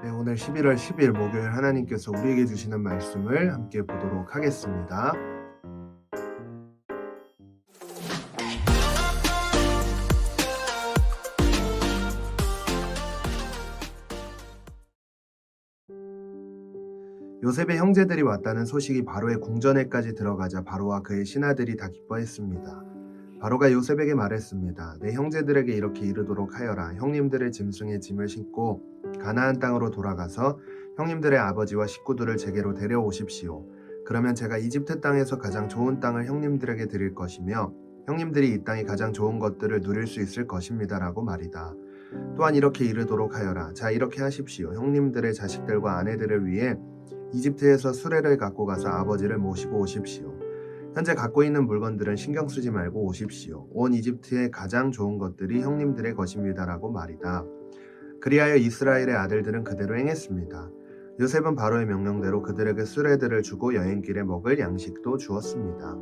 네, 오늘 11월 10일 목요일 하나님께서 우리에게 주시는 말씀을 함께 보도록 하겠습니다. 요셉의 형제들이 왔다는 소식이 바로의 궁전에까지 들어가자 바로와 그의 신하들이 다 기뻐했습니다. 바로가 요셉에게 말했습니다. 내 형제들에게 이렇게 이르도록 하여라. 형님들의 짐승의 짐을 싣고 가나안 땅으로 돌아가서 형님들의 아버지와 식구들을 제게로 데려오십시오. 그러면 제가 이집트 땅에서 가장 좋은 땅을 형님들에게 드릴 것이며 형님들이 이 땅이 가장 좋은 것들을 누릴 수 있을 것입니다라고 말이다. 또한 이렇게 이르도록 하여라. 자 이렇게 하십시오. 형님들의 자식들과 아내들을 위해 이집트에서 수레를 갖고 가서 아버지를 모시고 오십시오. 현재 갖고 있는 물건들은 신경 쓰지 말고 오십시오. 온 이집트의 가장 좋은 것들이 형님들의 것입니다라고 말이다. 그리하여 이스라엘의 아들들은 그대로 행했습니다. 요셉은 바로의 명령대로 그들에게 수레들을 주고 여행길에 먹을 양식도 주었습니다.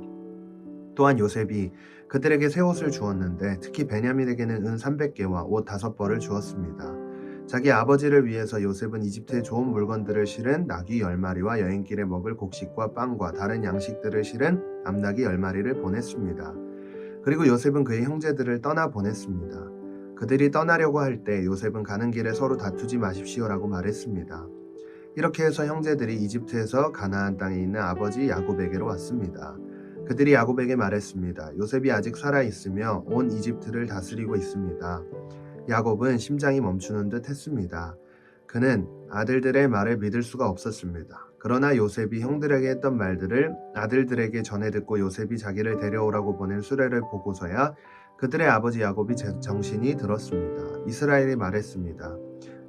또한 요셉이 그들에게 새 옷을 주었는데 특히 베냐민에게는 은 300개와 옷 5벌을 주었습니다. 자기 아버지를 위해서 요셉은 이집트의 좋은 물건들을 실은 나귀 10마리와 여행길에 먹을 곡식과 빵과 다른 양식들을 실은 암나귀 10마리를 보냈습니다. 그리고 요셉은 그의 형제들을 떠나 보냈습니다. 그들이 떠나려고 할 때 요셉은 가는 길에 서로 다투지 마십시오라고 말했습니다. 이렇게 해서 형제들이 이집트에서 가나안 땅에 있는 아버지 야곱에게로 왔습니다. 그들이 야곱에게 말했습니다. 요셉이 아직 살아 있으며 온 이집트를 다스리고 있습니다. 야곱은 심장이 멈추는 듯 했습니다. 그는 아들들의 말을 믿을 수가 없었습니다. 그러나 요셉이 형들에게 했던 말들을 아들들에게 전해 듣고 요셉이 자기를 데려오라고 보낸 수레를 보고서야 그들의 아버지 야곱이 제- 정신이 들었습니다. 이스라엘이 말했습니다.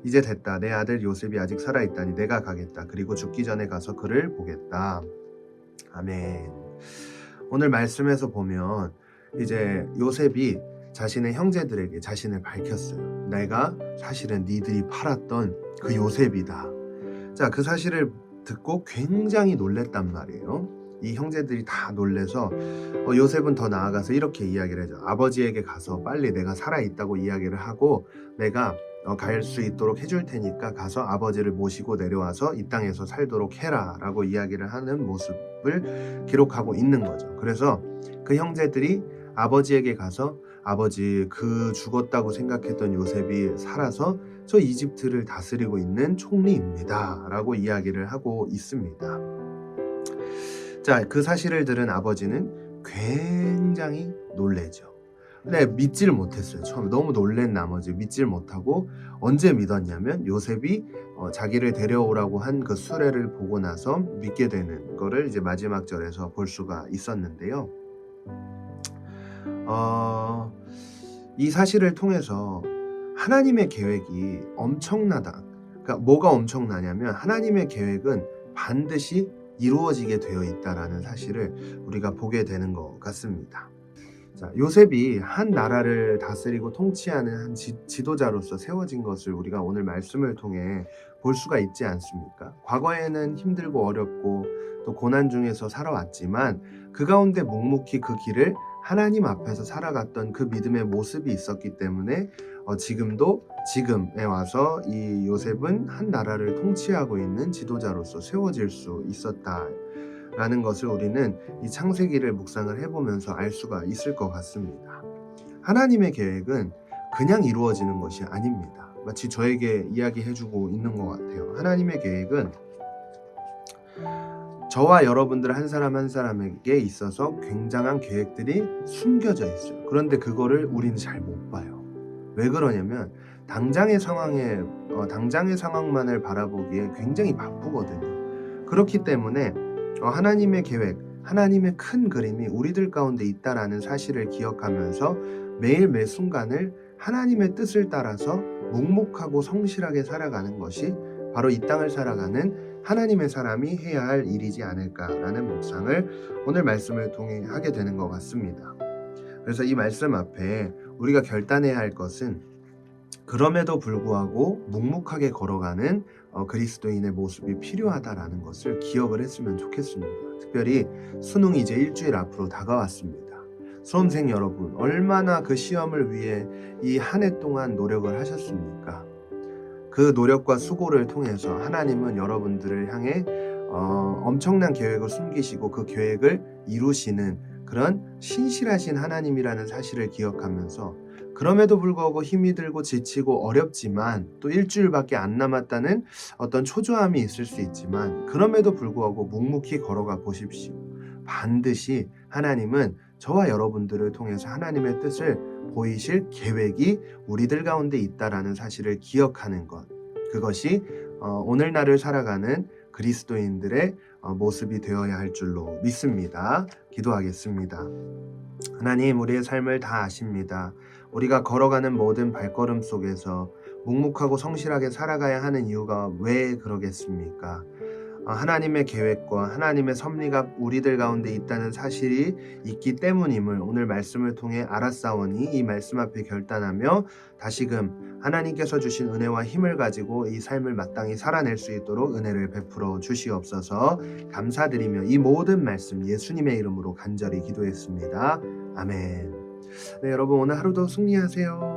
이제 됐다. 내 아들 요셉이 아직 살아 있다니 내가 가겠다. 그리고 죽기 전에 가서 그를 보겠다. 아멘. 오늘 말씀에서 보면 이제 요셉이 자신의 형제들에게 자신을 밝혔어요. 내가 사실은 니들이 팔았던 그 요셉이다. 자, 그 사실을 듣고 굉장히 놀랬단 말이에요. 이 형제들이 다 놀래서 어, 요셉은 더 나아가서 이렇게 이야기를 해줘. 아버지에게 가서 빨리 내가 살아 있다고 이야기를 하고 내가 어, 갈수 있도록 해줄 테니까 가서 아버지를 모시고 내려와서 이 땅에서 살도록 해라라고 이야기를 하는 모습을 기록하고 있는 거죠. 그래서 그 형제들이 아버지에게 가서 아버지 그 죽었다고 생각했던 요셉이 살아서 저 이집트를 다스리고 있는 총리입니다 라고 이야기를 하고 있습니다. 자, 그 사실을 들은 아버지는 굉장히 놀래죠. 근데 믿지를 못했어요. 처음에 너무 놀란 나머지 믿지를 못하고 언제 믿었냐면 요셉이 어, 자기를 데려오라고 한 그 수레를 보고 나서 믿게 되는 거를 이제 마지막 절에서 볼 수가 있었는데요. 어, 이 사실을 통해서 하나님의 계획이 엄청나다. 그러니까 뭐가 엄청나냐면 하나님의 계획은 반드시 이루어지게 되어 있다라는 사실을 우리가 보게 되는 것 같습니다. 자, 요셉이 한 나라를 다스리고 통치하는 한 지, 지도자로서 세워진 것을 우리가 오늘 말씀을 통해 볼 수가 있지 않습니까? 과거에는 힘들고 어렵고 또 고난 중에서 살아왔지만 그 가운데 묵묵히 그 길을 하나님 앞에서 살아갔던 그 믿음의 모습이 있었기 때문에 어, 지금도 지금에 와서 이 요셉은 한 나라를 통치하고 있는 지도자로서 세워질 수 있었다 라는 것을 우리는 이 창세기를 묵상을 해보면서 알 수가 있을 것 같습니다. 하나님의 계획은 그냥 이루어지는 것이 아닙니다. 마치 저에게 이야기해주고 있는 것 같아요. 하나님의 계획은 저와 여러분들 한 사람 한 사람에게 있어서 굉장한 계획들이 숨겨져 있어요. 그런데 그거를 우리는 잘 못 봐요. 왜 그러냐면 당장의 상황에 어, 당장의 상황만을 바라보기에 굉장히 바쁘거든요. 그렇기 때문에 어, 하나님의 계획, 하나님의 큰 그림이 우리들 가운데 있다라는 사실을 기억하면서 매일 매 순간을 하나님의 뜻을 따라서 묵묵하고 성실하게 살아가는 것이 바로 이 땅을 살아가는 하나님의 사람이 해야 할 일이지 않을까라는 묵상을 오늘 말씀을 통해 하게 되는 것 같습니다. 그래서 이 말씀 앞에 우리가 결단해야 할 것은 그럼에도 불구하고 묵묵하게 걸어가는 어, 그리스도인의 모습이 필요하다라는 것을 기억을 했으면 좋겠습니다. 특별히 수능이 이제 일주일 앞으로 다가왔습니다. 수험생 여러분, 얼마나 그 시험을 위해 이 한 해 동안 노력을 하셨습니까? 그 노력과 수고를 통해서 하나님은 여러분들을 향해 어, 엄청난 계획을 숨기시고 그 계획을 이루시는 그런 신실하신 하나님이라는 사실을 기억하면서 그럼에도 불구하고 힘이 들고 지치고 어렵지만 또 일주일밖에 안 남았다는 어떤 초조함이 있을 수 있지만 그럼에도 불구하고 묵묵히 걸어가 보십시오. 반드시 하나님은 저와 여러분들을 통해서 하나님의 뜻을 보이실 계획이 우리들 가운데 있다라는 사실을 기억하는 것. 그것이 어, 오늘날을 살아가는 그리스도인들의 어, 모습이 되어야 할 줄로 믿습니다. 기도하겠습니다. 하나님, 우리의 삶을 다 아십니다. 우리가 걸어가는 모든 발걸음 속에서 묵묵하고 성실하게 살아가야 하는 이유가 왜 그러겠습니까? 아, 하나님의 계획과 하나님의 섭리가 우리들 가운데 있다는 사실이 있기 때문임을 오늘 말씀을 통해 알았사오니 이 말씀 앞에 결단하며 다시금 하나님께서 주신 은혜와 힘을 가지고 이 삶을 마땅히 살아낼 수 있도록 은혜를 베풀어 주시옵소서 감사드리며 이 모든 말씀 예수님의 이름으로 간절히 기도했습니다. 아멘. 네, 여러분 오늘 하루도 승리하세요.